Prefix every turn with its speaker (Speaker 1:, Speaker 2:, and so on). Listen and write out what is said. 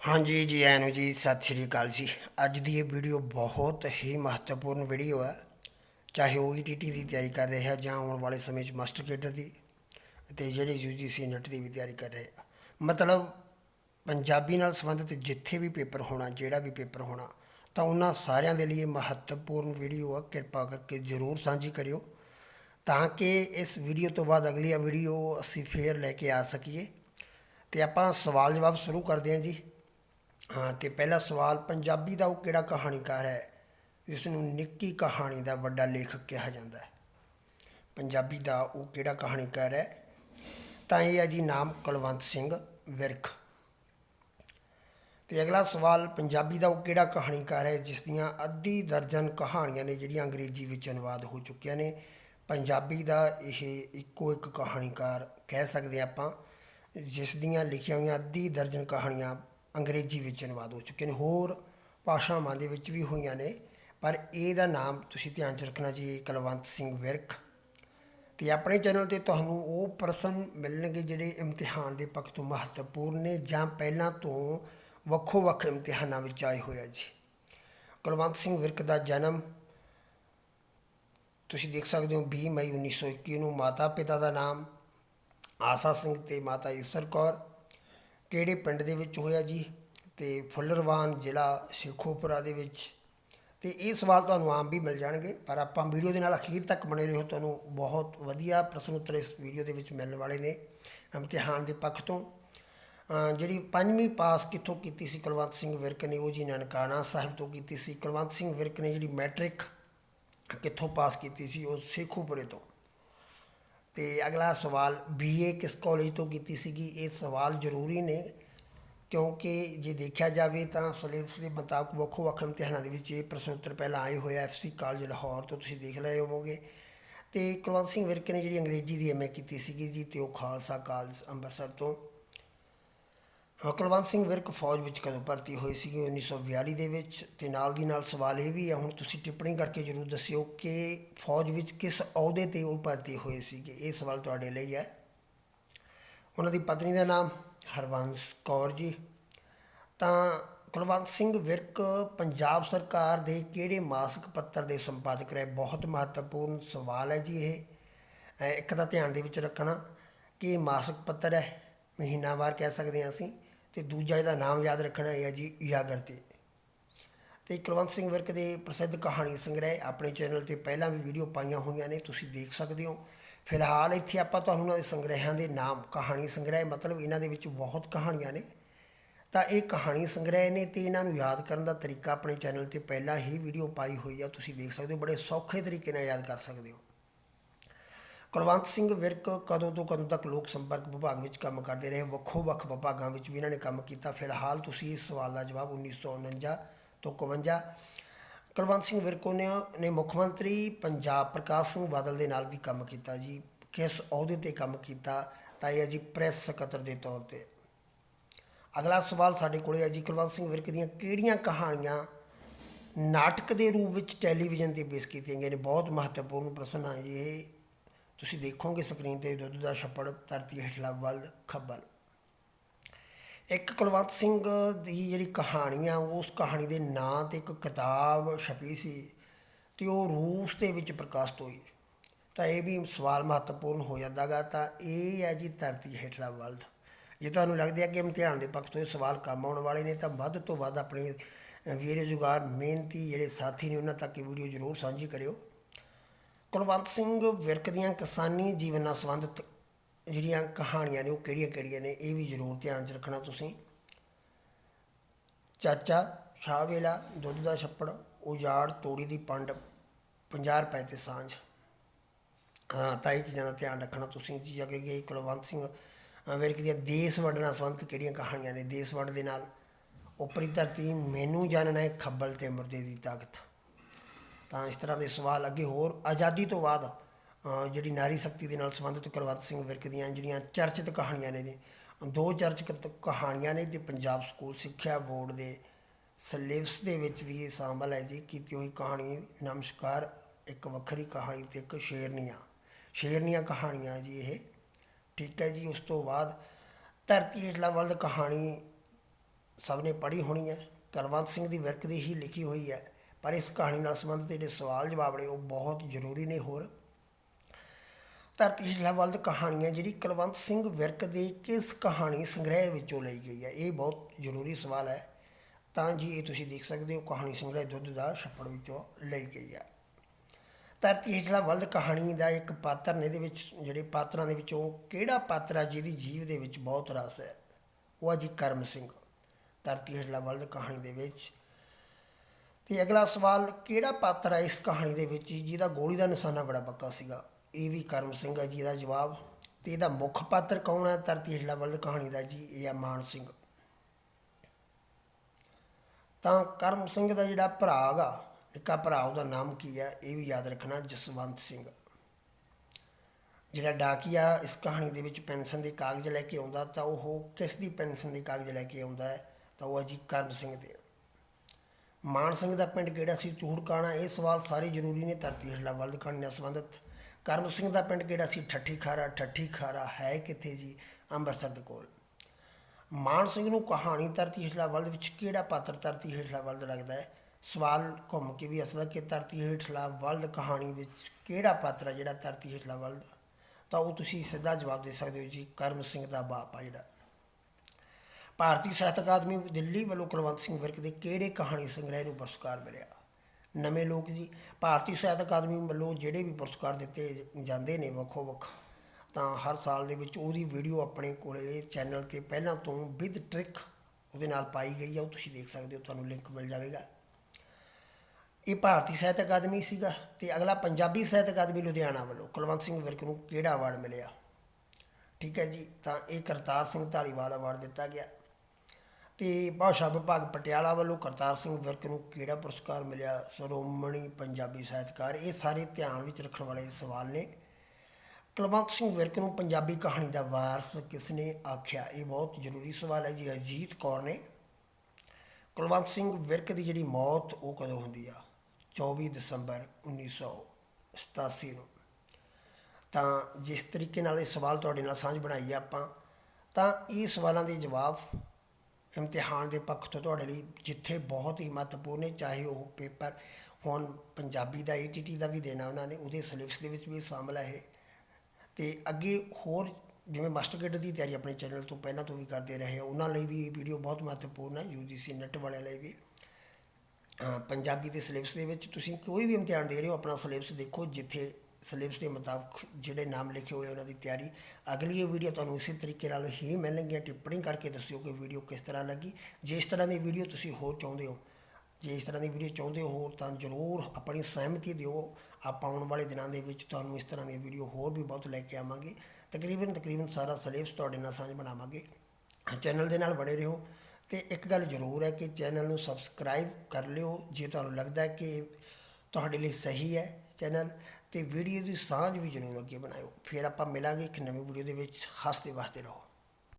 Speaker 1: ਹਾਂਜੀ ਜੀ, ਆਇਆਂ ਨੂੰ ਜੀ, ਸਤਿ ਸ਼੍ਰੀ ਅਕਾਲ ਜੀ। ਅੱਜ ਦੀ ਇਹ ਵੀਡੀਓ ਬਹੁਤ ਹੀ ਮਹੱਤਵਪੂਰਨ ਵੀਡੀਓ ਹੈ। ਚਾਹੇ ਉਹ ਈਟੀਟੀ ਦੀ ਤਿਆਰੀ ਕਰ ਰਹੇ ਹੈ ਜਾਂ ਆਉਣ ਵਾਲੇ ਸਮੇਂ 'ਚ ਮਾਸਟਰ ਕੇਡਰ ਦੀ ਅਤੇ ਜਿਹੜੇ ਯੂਜੀਸੀ ਨੈਟ ਦੀ ਵੀ ਤਿਆਰੀ ਕਰ ਰਹੇ। ਆ ਮਤਲਬ ਪੰਜਾਬੀ ਨਾਲ ਸੰਬੰਧਿਤ ਜਿੱਥੇ ਵੀ ਪੇਪਰ ਹੋਣਾ, ਜਿਹੜਾ ਵੀ ਪੇਪਰ ਹੋਣਾ, ਤਾਂ ਉਹਨਾਂ ਸਾਰਿਆਂ ਦੇ ਲਈ ਇਹ ਮਹੱਤਵਪੂਰਨ ਵੀਡੀਓ ਆ ਕਿਰਪਾ ਕਰਕੇ ਜ਼ਰੂਰ ਸਾਂਝੀ ਕਰਿਓ ਤਾਂ ਕਿ ਇਸ ਵੀਡੀਓ ਤੋਂ ਬਾਅਦ ਅਗਲੀ ਵੀਡੀਓ ਅਸੀਂ ਫੇਰ ਲੈ ਕੇ ਆ ਸਕੀਏ। ਤੇ ਆਪਾਂ ਸਵਾਲ ਜਵਾਬ ਸ਼ੁਰੂ ਕਰਦੇ ਹਾਂ ਜੀ। ਹਾਂ, ਤੇ ਪਹਿਲਾ ਸਵਾਲ ਪੰਜਾਬੀ ਦਾ ਉਹ ਕਿਹੜਾ ਕਹਾਣੀਕਾਰ ਹੈ? ਜਿਸ ਨੂੰ ਨਿੱਕੀ ਕਹਾਣੀ ਦਾ ਵੱਡਾ ਲੇਖਕ ਕਿਹਾ ਜਾਂਦਾ ਹੈ। ਪੰਜਾਬੀ ਦਾ ਉਹ ਕਿਹੜਾ ਕਹਾਣੀਕਾਰ ਹੈ? ਤਾਂ ਇਹ ਹੈ ਜੀ ਨਾਮ ਕੁਲਵੰਤ ਸਿੰਘ ਵਿਰਖ ਤੇ ਅਗਲਾ ਸਵਾਲ, ਪੰਜਾਬੀ ਦਾ ਉਹ ਕਿਹੜਾ ਕਹਾਣੀਕਾਰ ਹੈ? ਜਿਸ ਦੀਆਂ ਅੱਧੀ ਦਰਜਨ ਕਹਾਣੀਆਂ ਨੇ ਜਿਹੜੀਆਂ ਅੰਗਰੇਜ਼ੀ ਵਿੱਚ ਅਨੁਵਾਦ ਹੋ ਚੁੱਕੀਆਂ ਨੇ। ਪੰਜਾਬੀ ਦਾ ਇਹ ਇੱਕੋ ਇੱਕ ਕਹਾਣੀਕਾਰ ਕਹਿ ਸਕਦੇ ਆਪਾਂ ਜਿਸ ਦੀਆਂ ਲਿਖੀਆਂ ਹੋਈਆਂ ਅੱਧੀ ਦਰਜਨ ਕਹਾਣੀਆਂ ਅੰਗਰੇਜ਼ੀ ਵਿੱਚ ਅਨੁਵਾਦ ਹੋ ਚੁੱਕੇ ਨੇ, ਹੋਰ ਭਾਸ਼ਾਵਾਂ ਦੇ ਵਿੱਚ ਵੀ ਹੋਈਆਂ ਨੇ, ਪਰ ਇਹਦਾ ਨਾਮ ਤੁਸੀਂ ਧਿਆਨ 'ਚ ਰੱਖਣਾ ਜੀ, ਕੁਲਵੰਤ ਸਿੰਘ ਵਿਰਕ। ਤੇ ਆਪਣੇ ਚੈਨਲ ਤੇ ਤੁਹਾਨੂੰ ਉਹ ਪ੍ਰਸ਼ਨ ਮਿਲਣਗੇ ਜਿਹੜੇ ਇਮਤਿਹਾਨ ਦੇ ਪੱਖ ਤੋਂ ਮਹੱਤਵਪੂਰਨ ਨੇ, ਜਾਂ ਪਹਿਲਾਂ ਤੋਂ ਵੱਖੋ ਵੱਖ ਇਮਤਿਹਾਨਾਂ ਵਿੱਚ ਆਏ ਹੋਏ ਜੀ। ਕੁਲਵੰਤ ਸਿੰਘ ਵਿਰਕ ਦਾ ਜਨਮ ਤੁਸੀਂ ਦੇਖ ਸਕਦੇ ਹੋ 20 ਮਈ 1921 ਨੂੰ ਮਾਤਾ ਪਿਤਾ ਦਾ ਨਾਮ, ਆਸਾ ਸਿੰਘ ਤੇ ਮਾਤਾ ਈਸਰ ਕੌਰ। ਕਿਹੜੇ ਪਿੰਡ ਦੇ ਵਿੱਚ ਹੋਇਆ ਜੀ ਅਤੇ ਫੁੱਲਰਵਾਨ ਜ਼ਿਲ੍ਹਾ ਸ਼ੇਖੋਪੁਰਾ ਦੇ ਵਿੱਚ? ਅਤੇ ਇਹ ਸਵਾਲ ਤੁਹਾਨੂੰ ਆਮ ਵੀ ਮਿਲ ਜਾਣਗੇ, ਪਰ ਆਪਾਂ ਵੀਡੀਓ ਦੇ ਨਾਲ ਅਖੀਰ ਤੱਕ ਬਣੇ ਰਹੋ। ਤੁਹਾਨੂੰ ਬਹੁਤ ਵਧੀਆ ਪ੍ਰਸ਼ਨ ਉੱਤਰ ਇਸ ਵੀਡੀਓ ਦੇ ਵਿੱਚ ਮਿਲਣ ਵਾਲੇ ਨੇ ਇਮਤਿਹਾਨ ਦੇ ਪੱਖ ਤੋਂ। ਜਿਹੜੀ ਪੰਜਵੀਂ ਪਾਸ ਕਿੱਥੋਂ ਕੀਤੀ ਸੀ ਕੁਲਵੰਤ ਸਿੰਘ ਵਿਰਕ ਨੇ, ਉਹ ਜੀ ਨਨਕਾਣਾ ਸਾਹਿਬ ਤੋਂ ਕੀਤੀ ਸੀ। ਕੁਲਵੰਤ ਸਿੰਘ ਵਿਰਕ ਨੇ ਜਿਹੜੀ ਮੈਟ੍ਰਿਕ ਕਿੱਥੋਂ ਪਾਸ ਕੀਤੀ ਸੀ, ਉਹ ਸੇਖੂਪੁਰੇ ਤੋਂ। ਤੇ ਅਗਲਾ ਸਵਾਲ ਬੀਏ ਕਿਸ ਕਾਲਜ ਤੋਂ ਕੀਤੀ ਸੀਗੀ? ਇਹ ਸਵਾਲ ਜ਼ਰੂਰੀ ਨੇ, ਕਿਉਂਕਿ ਜੇ ਦੇਖਿਆ ਜਾਵੇ ਤਾਂ ਸਿਲੇਬਸ ਦੇ ਮੁਤਾਬਕ ਵੱਖੋ ਵੱਖ ਇਮਤਿਹਾਨਾਂ ਦੇ ਵਿੱਚ ਇਹ ਪ੍ਰਸ਼ਨ ਉੱਤਰ ਪਹਿਲਾਂ ਆਏ ਹੋਏ ਆ ਐਫਸੀ ਕਾਲਜ ਲਾਹੌਰ ਤੋਂ, ਤੁਸੀਂ ਦੇਖ ਲਏ ਹੋਵੋਗੇ। ਤੇ ਕੁਲਵੰਤ ਸਿੰਘ ਵਿਰਕ ਨੇ ਜਿਹੜੀ ਅੰਗਰੇਜ਼ੀ ਦੀ ਐਮਏ ਕੀਤੀ ਸੀਗੀ ਜੀ, ਤੇ ਉਹ ਖਾਲਸਾ ਕਾਲਜ ਅੰਮ੍ਰਿਤਸਰ ਤੋਂ। ਕੁਲਵੰਤ ਸਿੰਘ ਵਿਰਕ ਫੌਜ ਵਿੱਚ ਕਦੋਂ ਭਰਤੀ ਹੋਏ ਸੀਗੇ? 1942 ਦੇ ਵਿੱਚ। ਤੇ ਨਾਲ ਦੀ ਨਾਲ ਸਵਾਲ ਇਹ ਵੀ ਹੈ ਹੁਣ ਤੁਸੀਂ ਟਿੱਪਣੀ ਕਰਕੇ ਜਰੂਰ ਦੱਸਿਓ ਕਿ ਫੌਜ ਵਿੱਚ ਕਿਸ ਅਹੁਦੇ ਤੇ ਉਹ ਭਰਤੀ ਹੋਏ ਸੀਗੇ? ਇਹ ਸਵਾਲ ਤੁਹਾਡੇ ਲਈ ਹੈ। ਉਹਨਾਂ ਦੀ ਪਤਨੀ ਦਾ ਨਾਮ ਹਰਵੰਸ ਕੌਰ ਜੀ। ਤਾਂ ਕੁਲਵੰਤ ਸਿੰਘ ਵਿਰਕ ਪੰਜਾਬ ਸਰਕਾਰ ਦੇ ਕਿਹੜੇ ਮਾਸਿਕ ਪੱਤਰ ਦੇ ਸੰਪਾਦਕ ਰਹੇ? ਬਹੁਤ ਮਹੱਤਵਪੂਰਨ ਸਵਾਲ ਹੈ ਜੀ ਇਹ। ਇੱਕ ਤਾਂ ਧਿਆਨ ਦੇ ਵਿੱਚ ਰੱਖਣਾ ਕਿ ਇਹ ਮਾਸਿਕ ਪੱਤਰ ਹੈ। ਮਹੀਨਾਵਾਰ ਕਹਿ ਸਕਦੇ ਹਾਂ ਅਸੀਂ। ਤੇ ਦੂਜਾ ਇਹਦਾ ਨਾਮ ਯਾਦ ਰੱਖਣਾ ਇਹ ਹੈ ਜੀ ਇਜਾਗਰਤੀ ਤੇ ਕੁਲਵੰਤ ਸਿੰਘ ਵਿਰਕ ਦੇ ਪ੍ਰਸਿੱਧ ਕਹਾਣੀ ਸੰਗ੍ਰਹਿ ਆਪਣੇ ਚੈਨਲ ਤੇ ਪਹਿਲਾਂ ਵੀ ਵੀਡੀਓ ਪਾਈਆਂ ਹੋਈਆਂ ਨੇ, ਤੁਸੀਂ ਦੇਖ ਸਕਦੇ ਹੋ। ਫਿਲਹਾਲ ਇੱਥੇ ਆਪਾਂ ਤੁਹਾਨੂੰ ਉਹਨਾਂ ਦੇ ਸੰਗ੍ਰਹਿਾਂ ਦੇ ਨਾਮ, ਕਹਾਣੀ ਸੰਗ੍ਰਹਿ, ਮਤਲਬ ਇਹਨਾਂ ਦੇ ਵਿੱਚ ਬਹੁਤ ਕਹਾਣੀਆਂ ਨੇ। ਤਾਂ ਇਹ ਕਹਾਣੀ ਸੰਗ੍ਰਹਿ ਨੇ ਤੇ ਇਹਨਾਂ ਨੂੰ ਯਾਦ ਕਰਨ ਦਾ ਤਰੀਕਾ ਆਪਣੇ ਚੈਨਲ ਤੇ ਪਹਿਲਾਂ ਹੀ ਵੀਡੀਓ ਪਾਈ ਹੋਈ ਆ, ਤੁਸੀਂ ਦੇਖ ਸਕਦੇ ਹੋ, ਬੜੇ ਸੌਖੇ ਤਰੀਕੇ ਨਾਲ ਯਾਦ ਕਰ ਸਕਦੇ ਹੋ। ਕੁਲਵੰਤ ਸਿੰਘ ਵਿਰਕ ਕਦੋਂ ਤੋਂ ਕਦੋਂ ਤੱਕ ਲੋਕ ਸੰਪਰਕ ਵਿਭਾਗ ਵਿੱਚ ਕੰਮ ਕਰਦੇ ਰਹੇ? ਵੱਖੋ ਵੱਖ ਵਿਭਾਗਾਂ ਵਿੱਚ ਵੀ ਇਹਨਾਂ ਨੇ ਕੰਮ ਕੀਤਾ। ਫਿਲਹਾਲ ਤੁਸੀਂ ਇਸ ਸਵਾਲ ਦਾ ਜਵਾਬ 1949 ਤੋਂ 51 ਕੁਲਵੰਤ ਸਿੰਘ ਵਿਰਕੋ ਨੇ ਮੁੱਖ ਮੰਤਰੀ ਪੰਜਾਬ ਪ੍ਰਕਾਸ਼ ਸਿੰਘ ਬਾਦਲ ਦੇ ਨਾਲ ਵੀ ਕੰਮ ਕੀਤਾ ਜੀ। ਕਿਸ ਅਹੁਦੇ ਤੇ ਕੰਮ ਕੀਤਾ ਤਾਂ ਇਹ ਹੈ ਜੀ ਪ੍ਰੈਸ ਸਕੱਤਰ ਦੇ ਤੌਰ ਤੇ। ਅਗਲਾ ਸਵਾਲ ਸਾਡੇ ਕੋਲੇ ਹੈ ਜੀ, ਕੁਲਵੰਤ ਸਿੰਘ ਵਿਰਕ ਦੀਆਂ ਕਿਹੜੀਆਂ ਕਹਾਣੀਆਂ ਨਾਟਕ ਦੇ ਰੂਪ ਵਿੱਚ ਟੈਲੀਵਿਜ਼ਨ ਤੇ ਪੇਸ਼ ਕੀਤੀਆਂ ਗਈਆਂ ਨੇ? ਬਹੁਤ ਮਹੱਤਵਪੂਰਨ ਪ੍ਰਸ਼ਨ ਹੈ ਜੀ ਇਹ। ਤੁਸੀਂ ਦੇਖੋਗੇ ਸਕਰੀਨ ਤੇ ਦੁੱਧ ਦਾ ਛੱਪੜ, ਧਰਤੀ ਹੇਠਲਾ ਵੱਲ ਖੱਬਲ। ਇੱਕ ਕੁਲਵੰਤ ਸਿੰਘ ਦੀ ਜਿਹੜੀ ਕਹਾਣੀ ਆ, ਉਸ ਕਹਾਣੀ ਦੇ ਨਾਂ ਤੇ ਇੱਕ ਕਿਤਾਬ ਛਪੀ ਸੀ ਤੇ ਉਹ ਰੂਸ ਦੇ ਵਿੱਚ ਪ੍ਰਕਾਸ਼ਿਤ ਹੋਈ। ਤਾਂ ਇਹ ਵੀ ਸਵਾਲ ਮਹੱਤਵਪੂਰਨ ਹੋ ਜਾਂਦਾਗਾ, ਤਾਂ ਇਹ ਹੈ ਜੀ ਧਰਤੀ ਹੇਠਲਾ ਵੱਲ। ਜੇ ਤੁਹਾਨੂੰ ਲੱਗਦਾ ਹੈ ਕਿ ਇਮਤਿਹਾਨ ਦੇ ਪੱਖ ਤੋਂ ਇਹ ਸਵਾਲ ਕੰਮ ਆਉਣ ਵਾਲੇ ਨੇ, ਤਾਂ ਵੱਧ ਤੋਂ ਵੱਧ ਆਪਣੇ ਵੀਰ ਜੁਗਾਰ ਮਿਹਨਤੀ ਜਿਹੜੇ ਸਾਥੀ ਨੇ, ਉਹਨਾਂ ਤੱਕ ਇਹ ਵੀਡੀਓ ਜ਼ਰੂਰ ਸਾਂਝੀ ਕਰਿਓ। ਕੁਲਵੰਤ ਸਿੰਘ ਵਿਰਕ ਦੀਆਂ ਕਿਸਾਨੀ ਜੀਵਨ ਨਾਲ ਸੰਬੰਧਿਤ ਜਿਹੜੀਆਂ ਕਹਾਣੀਆਂ ਨੇ, ਉਹ ਕਿਹੜੀਆਂ ਕਿਹੜੀਆਂ ਨੇ, ਇਹ ਵੀ ਜ਼ਰੂਰ ਧਿਆਨ 'ਚ ਰੱਖਣਾ ਤੁਸੀਂ। ਚਾਚਾ ਸ਼ਾਹ ਵੇਲਾ, ਦੁੱਧ ਦਾ ਛੱਪੜ ਉਜਾੜ ਤੋੜੀ ਦੀ ਪੰਡ 50 ਰੁਪਏ ਤੇ ਸਾਂਝ। ਹਾਂ, ਤਾਂ ਇਹ ਚੀਜ਼ਾਂ ਦਾ ਧਿਆਨ ਰੱਖਣਾ ਤੁਸੀਂ ਜੀ, ਅੱਗੇ ਗਏ ਕੁਲਵੰਤ ਸਿੰਘ, ਅਹ ਵਿਰਕ ਦੀਆਂ ਦੇਸ਼ ਵੰਡ ਨਾਲ ਸੰਬੰਧਿਤ ਕਿਹੜੀਆਂ ਕਹਾਣੀਆਂ ਨੇ? ਦੇਸ਼ ਵੰਡ ਦੇ ਨਾਲ ਉਪਰੀ ਧਰਤੀ ਮੈਨੂੰ ਜਾਣਨਾ ਹੈ ਖੱਬਲ ਤੇ ਮੁਰਦੇ ਦੀ ਤਾਕਤ। ਤਾਂ ਇਸ ਤਰ੍ਹਾਂ ਦੇ ਸਵਾਲ ਅੱਗੇ ਹੋਰ ਆਜ਼ਾਦੀ ਤੋਂ ਬਾਅਦ ਜਿਹੜੀ ਨਾਰੀ ਸ਼ਕਤੀ ਦੇ ਨਾਲ ਸੰਬੰਧਿਤ ਕੁਲਵੰਤ ਸਿੰਘ ਵਿਰਕ ਦੀਆਂ ਜਿਹੜੀਆਂ ਚਰਚਿਤ ਕਹਾਣੀਆਂ ਨੇ ਜੀ, ਦੋ ਚਰਚਿਤ ਕਹਾਣੀਆਂ ਨੇ ਤੇ ਪੰਜਾਬ ਸਕੂਲ ਸਿੱਖਿਆ ਬੋਰਡ ਦੇ ਸਿਲੇਬਸ ਦੇ ਵਿੱਚ ਵੀ ਇਹ ਸ਼ਾਮਲ ਹੈ ਜੀ, ਕੀਤੀ ਹੋਈ ਕਹਾਣੀ ਨਮਸਕਾਰ, ਇੱਕ ਵੱਖਰੀ ਕਹਾਣੀ ਤੇ ਇੱਕ ਸ਼ੇਰਨੀਆਂ ਸ਼ੇਰਨੀਆਂ ਕਹਾਣੀਆਂ ਜੀ ਇਹ। ਠੀਕ ਹੈ ਜੀ, ਉਸ ਤੋਂ ਬਾਅਦ ਧਰਤੀ ਹੇਠਲਾ ਵਰਲਡ ਕਹਾਣੀ ਸਭ ਨੇ ਪੜ੍ਹੀ ਹੋਣੀ ਹੈ, ਕੁਲਵੰਤ ਸਿੰਘ ਦੀ ਵਿਰਕ ਦੀ ਹੀ ਲਿਖੀ ਹੋਈ ਹੈ। ਪਰ ਇਸ ਕਹਾਣੀ ਨਾਲ ਸੰਬੰਧਿਤ ਜਿਹੜੇ ਸਵਾਲ ਜਵਾਬ ਨੇ, ਉਹ ਬਹੁਤ ਜ਼ਰੂਰੀ ਨੇ ਹੋਰ। ਧਰਤੀ ਹੇਠਲਾ ਕਹਾਣੀਆਂ ਜਿਹੜੀ ਕੁਲਵੰਤ ਸਿੰਘ ਵਿਰਕ ਦੇ ਕਿਸ ਕਹਾਣੀ ਸੰਗ੍ਰਹਿ ਵਿੱਚੋਂ ਲਈ ਗਈ ਹੈ, ਇਹ ਬਹੁਤ ਜ਼ਰੂਰੀ ਸਵਾਲ ਹੈ। ਤਾਂ ਜੀ ਇਹ ਤੁਸੀਂ ਦੇਖ ਸਕਦੇ ਹੋ, ਕਹਾਣੀ ਸੰਗ੍ਰਹਿ ਦੁੱਧ ਦਾ ਛੱਪੜ ਵਿੱਚੋਂ ਲਈ ਗਈ ਹੈ। ਧਰਤੀ ਹੇਠਲਾ ਵਲਦ ਕਹਾਣੀ ਦਾ ਇੱਕ ਪਾਤਰ ਨੇ, ਇਹਦੇ ਵਿੱਚ ਜਿਹੜੇ ਪਾਤਰਾਂ ਦੇ ਵਿੱਚੋਂ ਕਿਹੜਾ ਪਾਤਰ ਆ ਜਿਹਦੀ ਜੀਵ ਦੇ ਵਿੱਚ ਬਹੁਤ ਰਸ ਹੈ? ਉਹ ਆ ਜੀ ਕਰਮ ਸਿੰਘ। ਧਰਤੀ ਹੇਠਲਾ ਵਲਦ ਕਹਾਣੀ ਦੇ ਵਿੱਚ ਤੇ ਅਗਲਾ ਸਵਾਲ, ਕਿਹੜਾ ਪਾਤਰ ਹੈ ਇਸ ਕਹਾਣੀ ਦੇ ਵਿੱਚ ਜਿਹਦਾ ਗੋਲੀ ਦਾ ਨਿਸ਼ਾਨਾ ਬੜਾ ਪੱਕਾ ਸੀਗਾ? ਇਹ ਵੀ ਕਰਮ ਸਿੰਘ ਹੈ ਜੀ ਦਾ ਜਵਾਬ। ਤੇ ਇਹਦਾ ਮੁੱਖ ਪਾਤਰ ਕੌਣ ਹੈ? ਧਰਤੀ ਹੇਠਲਾ ਵਰਲਡ ਕਹਾਣੀ ਦਾ ਜੀ, ਇਹ ਹੈ ਮਾਨ ਸਿੰਘ। ਤਾਂ ਕਰਮ ਸਿੰਘ ਦਾ ਜਿਹੜਾ ਭਰਾ ਹੈਗਾ ਨਿੱਕਾ ਭਰਾ, ਉਹਦਾ ਨਾਮ ਕੀ ਹੈ? ਇਹ ਵੀ ਯਾਦ ਰੱਖਣਾ, ਜਸਵੰਤ ਸਿੰਘ। ਜਿਹੜਾ ਡਾਕੀਆ ਇਸ ਕਹਾਣੀ ਦੇ ਵਿੱਚ ਪੈਨਸ਼ਨ ਦੇ ਕਾਗਜ਼ ਲੈ ਕੇ ਆਉਂਦਾ, ਤਾਂ ਉਹ ਕਿਸ ਦੀ ਪੈਨਸ਼ਨ ਦੇ ਕਾਗਜ਼ ਲੈ ਕੇ ਆਉਂਦਾ ਹੈ? ਤਾਂ ਉਹ ਹੈ ਜੀ ਕਰਮ ਸਿੰਘ ਦੇ। ਮਾਨ ਸਿੰਘ ਦਾ ਪਿੰਡ ਕਿਹੜਾ ਸੀ? ਚੂੜਕਾਣਾ। ਇਹ ਸਵਾਲ ਸਾਰੇ ਜ਼ਰੂਰੀ ਨੇ ਧਰਤੀ ਹੇਠਲਾ ਵਰਲਡ ਕਹਾਣੀ ਨਾਲ ਸੰਬੰਧਿਤ। ਕਰਮ ਸਿੰਘ ਦਾ ਪਿੰਡ ਕਿਹੜਾ ਸੀ? ਠੱਠੀ ਖਾਰਾ। ਠੱਠੀ ਖਾਰਾ ਹੈ ਕਿੱਥੇ ਜੀ? ਅੰਮ੍ਰਿਤਸਰ ਦੇ ਕੋਲ। ਮਾਨ ਸਿੰਘ ਨੂੰ ਕਹਾਣੀ ਧਰਤੀ ਹੇਠਲਾ ਵਰਲਡ ਵਿੱਚ ਕਿਹੜਾ ਪਾਤਰ ਧਰਤੀ ਹੇਠਲਾ ਵਰਲਡ ਲੱਗਦਾ ਹੈ? ਸਵਾਲ ਘੁੰਮ ਕੇ ਵੀ ਅਸਲ ਕਿ ਧਰਤੀ ਹੇਠਲਾ ਵਰਲਡ ਕਹਾਣੀ ਵਿੱਚ ਕਿਹੜਾ ਪਾਤਰ ਹੈ ਜਿਹੜਾ ਧਰਤੀ ਹੇਠਲਾ ਵਰਲਡ ਤਾਂ ਉਹ ਤੁਸੀਂ ਸਿੱਧਾ ਜਵਾਬ ਦੇ ਸਕਦੇ ਹੋ ਜੀ, ਕਰਮ ਸਿੰਘ ਦਾ ਬਾਪ ਆ ਜਿਹੜਾ। ਭਾਰਤੀ ਸਾਹਿਤ ਅਕਾਦਮੀ ਦਿੱਲੀ ਵੱਲੋਂ ਕੁਲਵੰਤ ਸਿੰਘ ਵਿਰਕ ਦੇ ਕਿਹੜੇ ਕਹਾਣੀ ਸੰਗ੍ਰਹਿ ਨੂੰ ਪੁਰਸਕਾਰ ਮਿਲਿਆ? ਨਵੇਂ ਲੋਕ ਜੀ, ਭਾਰਤੀ ਸਾਹਿਤ ਅਕਾਦਮੀ ਵੱਲੋਂ ਜਿਹੜੇ ਵੀ ਪੁਰਸਕਾਰ ਦਿੱਤੇ ਜਾਂਦੇ ਨੇ ਵੱਖੋ ਵੱਖ ਤਾਂ ਹਰ ਸਾਲ ਦੇ ਵਿੱਚ ਉਹਦੀ ਵੀਡੀਓ ਆਪਣੇ ਕੋਲੇ ਚੈਨਲ ਤੇ ਪਹਿਲਾਂ ਤੋਂ ਵਿਦ ਟ੍ਰਿਕ ਉਹਦੇ ਨਾਲ ਪਾਈ ਗਈ ਆ, ਉਹ ਤੁਸੀਂ ਦੇਖ ਸਕਦੇ ਹੋ, ਤੁਹਾਨੂੰ ਲਿੰਕ ਮਿਲ ਜਾਵੇਗਾ। ਇਹ ਭਾਰਤੀ ਸਾਹਿਤ ਅਕਾਦਮੀ ਸੀਗਾ ਤੇ ਅਗਲਾ ਪੰਜਾਬੀ ਸਾਹਿਤ ਅਕਾਦਮੀ ਲੁਧਿਆਣਾ ਵੱਲੋਂ ਕੁਲਵੰਤ ਸਿੰਘ ਵਿਰਕ ਨੂੰ ਕਿਹੜਾ ਅਵਾਰਡ ਮਿਲਿਆ? ਠੀਕ ਹੈ ਜੀ, ਤਾਂ ਇਹ ਕਰਤਾਰ ਸਿੰਘ ਧਾਲੀਵਾਲ ਅਵਾਰਡ ਦਿੱਤਾ ਗਿਆ। ਤੇ ਭਾਸ਼ਾ ਵਿਭਾਗ ਪਟਿਆਲਾ ਵੱਲੋਂ ਕਰਤਾਰ ਸਿੰਘ ਵਿਰਕ ਨੂੰ ਕਿਹੜਾ ਪੁਰਸਕਾਰ ਮਿਲਿਆ? ਸ਼੍ਰੋਮਣੀ ਪੰਜਾਬੀ ਸਾਹਿਤਕਾਰ, ਇਹ ਸਾਰੇ ਧਿਆਨ ਵਿੱਚ ਰੱਖਣ ਵਾਲੇ ਸਵਾਲ ਨੇ। ਕੁਲਵੰਤ ਸਿੰਘ ਵਿਰਕ ਨੂੰ ਪੰਜਾਬੀ ਕਹਾਣੀ ਦਾ ਵਾਰਸ ਕਿਸ ਨੇ ਆਖਿਆ? ਇਹ ਬਹੁਤ ਜ਼ਰੂਰੀ ਸਵਾਲ ਹੈ ਜੀ, ਅਜੀਤ ਕੌਰ ਨੇ। ਕੁਲਵੰਤ ਸਿੰਘ ਵਿਰਕ ਦੀ ਜਿਹੜੀ ਮੌਤ, ਉਹ ਕਦੋਂ ਹੁੰਦੀ ਆ? 24 ਦਸੰਬਰ 1987 ਨੂੰ। ਤਾਂ ਜਿਸ ਤਰੀਕੇ ਨਾਲ ਇਹ ਸਵਾਲ ਤੁਹਾਡੇ ਨਾਲ ਸਾਂਝ ਬਣਾਈ ਆ ਆਪਾਂ, ਤਾਂ ਇਹ ਸਵਾਲਾਂ ਦੇ ਜਵਾਬ ਇਮਤਿਹਾਨ ਦੇ ਪੱਖ ਤੋਂ ਤੁਹਾਡੇ ਲਈ ਜਿੱਥੇ ਬਹੁਤ ਹੀ ਮਹੱਤਵਪੂਰਨ ਹੈ ਚਾਹੇ ਉਹ ਪੇਪਰ ਹੁਣ ਪੰਜਾਬੀ ਦਾ ਏਟੀਟੀ ਦਾ ਵੀ ਦੇਣਾ ਉਹਨਾਂ ਨੇ ਉਹਦੇ ਸਿਲੇਬਸ ਦੇ ਵਿੱਚ ਵੀ ਸ਼ਾਮਲ ਹੈ ਇਹ। ਤੇ ਅੱਗੇ ਹੋਰ ਜਿਵੇਂ ਮਾਸਟਰ ਗੇਟ ਦੀ ਤਿਆਰੀ ਆਪਣੇ ਚੈਨਲ ਤੋਂ ਪਹਿਲਾਂ ਤੋਂ ਵੀ ਕਰਦੇ ਰਹੇ ਆ, ਉਹਨਾਂ ਲਈ ਵੀ ਇਹ ਵੀਡੀਓ ਬਹੁਤ ਮਹੱਤਵਪੂਰਨ ਹੈ ਯੂਜੀਸੀ ਨੈਟ ਵਾਲਿਆਂ ਲਈ ਵੀ। ਪੰਜਾਬੀ ਦੇ ਸਿਲੇਬਸ ਦੇ ਵਿੱਚ ਤੁਸੀਂ ਕੋਈ ਵੀ ਇਮਤਿਹਾਨ ਦੇ ਰਹੇ ਹੋ ਆਪਣਾ ਸਿਲੇਬਸ ਦੇਖੋ ਜਿੱਥੇ ਸਿਲੇਬਸ ਦੇ ਮੁਤਾਬਕ ਜਿਹੜੇ ਨਾਮ ਲਿਖੇ ਹੋਏ ਉਹਨਾਂ ਦੀ ਤਿਆਰੀ। ਅਗਲੀ ਵੀਡੀਓ ਤੁਹਾਨੂੰ ਇਸੇ ਤਰੀਕੇ ਨਾਲ ਹੀ ਮਿਲਣਗੀਆਂ। ਟਿੱਪਣੀ ਕਰਕੇ ਦੱਸਿਓ ਕਿ ਵੀਡੀਓ ਕਿਸ ਤਰ੍ਹਾਂ ਲੱਗੀ। ਜੇ ਇਸ ਤਰ੍ਹਾਂ ਦੀ ਵੀਡੀਓ ਤੁਸੀਂ ਹੋਰ ਚਾਹੁੰਦੇ ਹੋ, ਜੇ ਇਸ ਤਰ੍ਹਾਂ ਦੀ ਵੀਡੀਓ ਚਾਹੁੰਦੇ ਹੋ ਤਾਂ ਜ਼ਰੂਰ ਆਪਣੀ ਸਹਿਮਤੀ ਦਿਓ। ਆਪਾਂ ਆਉਣ ਵਾਲੇ ਦਿਨਾਂ ਦੇ ਵਿੱਚ ਤੁਹਾਨੂੰ ਇਸ ਤਰ੍ਹਾਂ ਦੀ ਵੀਡੀਓ ਹੋਰ ਵੀ ਬਹੁਤ ਲੈ ਕੇ ਆਵਾਂਗੇ। ਤਕਰੀਬਨ ਤਕਰੀਬਨ ਸਾਰਾ ਸਿਲੇਬਸ ਤੁਹਾਡੇ ਨਾਲ ਸਾਂਝ ਬਣਾਵਾਂਗੇ। ਚੈਨਲ ਦੇ ਨਾਲ ਬੜੇ ਰਹੋ। ਤੇ ਇੱਕ ਗੱਲ ਜ਼ਰੂਰ ਹੈ ਕਿ ਚੈਨਲ ਨੂੰ ਸਬਸਕ੍ਰਾਈਬ ਕਰ ਲਿਓ। ਜੇ ਤੁਹਾਨੂੰ ਲੱਗਦਾ ਹੈ ਕਿ ਤੁਹਾਡੇ ਲਈ ਸਹੀ ਹੈ ਚੈਨਲ ਅਤੇ ਵੀਡੀਓ ਦੀ ਸਾਂਝ ਵੀ ਜ਼ਰੂਰ ਅੱਗੇ ਬਣਾਇਓ। ਫਿਰ ਆਪਾਂ ਮਿਲਾਂਗੇ ਇੱਕ ਨਵੀਂ ਵੀਡੀਓ ਦੇ ਵਿੱਚ। ਹੱਸਦੇ ਵੱਸਦੇ ਰਹੋ।